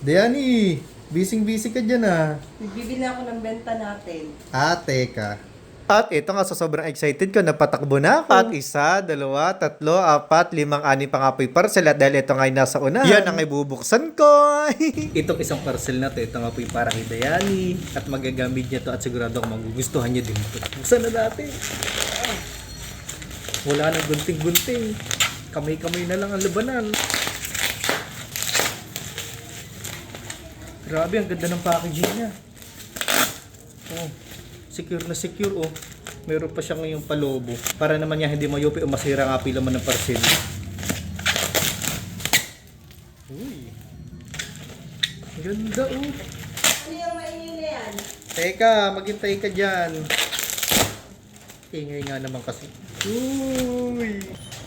Diani, bising-busy ka dyan ah. Bibili ako ng benta natin. Ah, teka. At ito nga, sa sobrang excited ko, napatakbo na ako. At isa, dalawa, tatlo, apat, limang, ani pa nga po yung parcel. At dahil ito nga yung nasa una, yan ang ibubuksan ko. Itong isang parcel na to, ito nga po yung para kay Dayani. At magagamit niya to at sigurado ako magugustuhan niya din ito. Buksan na natin. Wala nang gunting-gunting. Kamay-kamay na lang ang labanan. Grabe, ang ganda ng packaging niya. Oh, secure na secure oh. Meron pa siya ngayong palobo. Para naman niya hindi mayupi o masira nga pila man ng parcel. Uy. Ganda oh. Ano yung maingay na yan? Teka, maghintay ka dyan. Ingay nga naman kasi. Uy.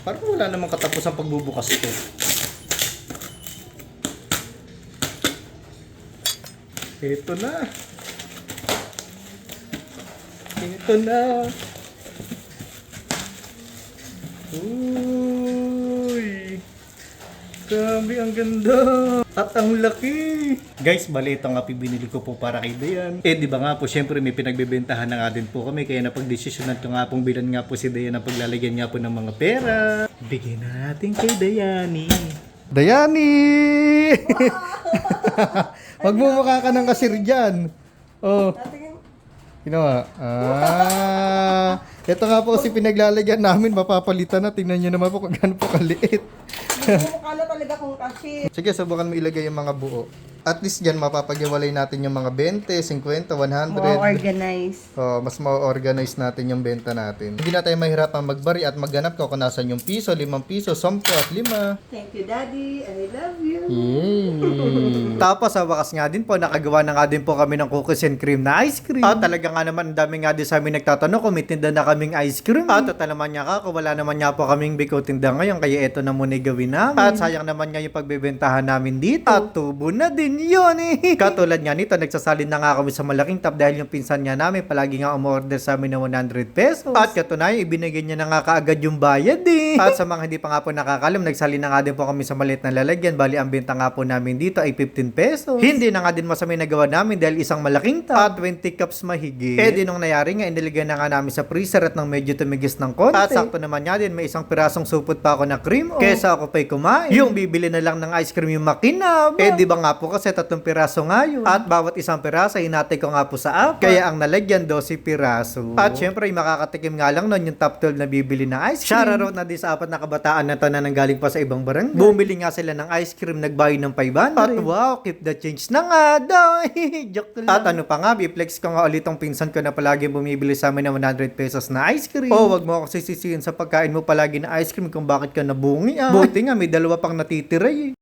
Parang wala namang katapos ang pagbubukas ito. Ito na. Ito na. Uy. Grabe, ang ganda. At ang laki. Guys, bali ito nga pinili ko po para kay Dayan. Eh, di ba nga po, syempre may pinagbebentahan na nga din po kami. Kaya napagdesisyonan ko nga pong bilan nga po si Dayan ng paglalagyan nga po ng mga pera. Bigyan na natin kay Dayani. Dayani! Magmumukha ka ng kasir dyan. Oh, ginawa. Ah, ito nga po si pinaglalagyan namin. Mapapalitan na. Tingnan nyo naman po kung gaano po kaliit. Mukha na talaga kung kasi. Sige, subukan mo ilagay yung mga buo. At least dyan, mapapaghiwalay natin yung mga 20, 50, 100. More organized. Oh, mas ma-organize natin yung benta natin. Hindi na tayo mahirapan magbari at maghanap ka kung nasan yung piso, limang piso, 10 at 5. Thank you, Daddy. I love you. Yay! Tapos sa wakas nga din po, nakagawa na nga din po kami ng cookies and cream na ice cream. At talaga nga naman, ang dami nga din sa amin nagtatanong kung may tinda na kaming ice cream. At total naman nga ka, kung wala naman nga po kaming biko tinda ngayon, kaya ito na muna yung gawin namin. At sayang naman nga yung pagbebentahan namin dito. At tubo na din yun eh. Katulad nga nito, nagsasalin na nga kami sa malaking tap dahil yung pinsan niya namin palagi nga umorder sa amin ng 100 pesos. At katunayan, ibinigay niya na nga kaagad yung bayad eh. At sa mga hindi pa nga po nakakalam, nagsalin na nga din po kami sa maliit na lalagyan. Bali, ang benta nga po namin dito ay 15 pesos. Hindi na nga din masama yung nagawa namin dahil isang malaking tap at 20 cups mahigit. Eh di nung nangyari nga, inilagay na nga namin sa freezer at nang medyo tumigis ng konti. At sakto naman nga din, may isang pirasong supot pa ako na cream. Oh. Kesa ako pa'y kumain. Yung bibili na lang ng ice cream yung makinab. Eh di ba nga po kasi tatlong piraso nga yun. At bawat isang piraso, hinati ko nga po sa apat. Kaya ang nalagyan 12 piraso. At syempre, makakatikim nga lang nun yung top 12 na bibili ng ice cream. Shoutout na din sa apat na kabataan na to na nanggaling pa sa ibang barangay. Bumili nga sila ng ice cream, nagbayad ng 500. At wow, keep the change na nga daw. Joke lang. At ano pa nga, biflex ko nga ulit tong pinsan ko na palagi bumibili sa amin ng 100 pesos na ice cream. Oh, wag mo ako sisisihin sa pagkain mo palagi na ice cream kung bakit ka nabungi ah. Buti nga, may dalawa pang natitira eh.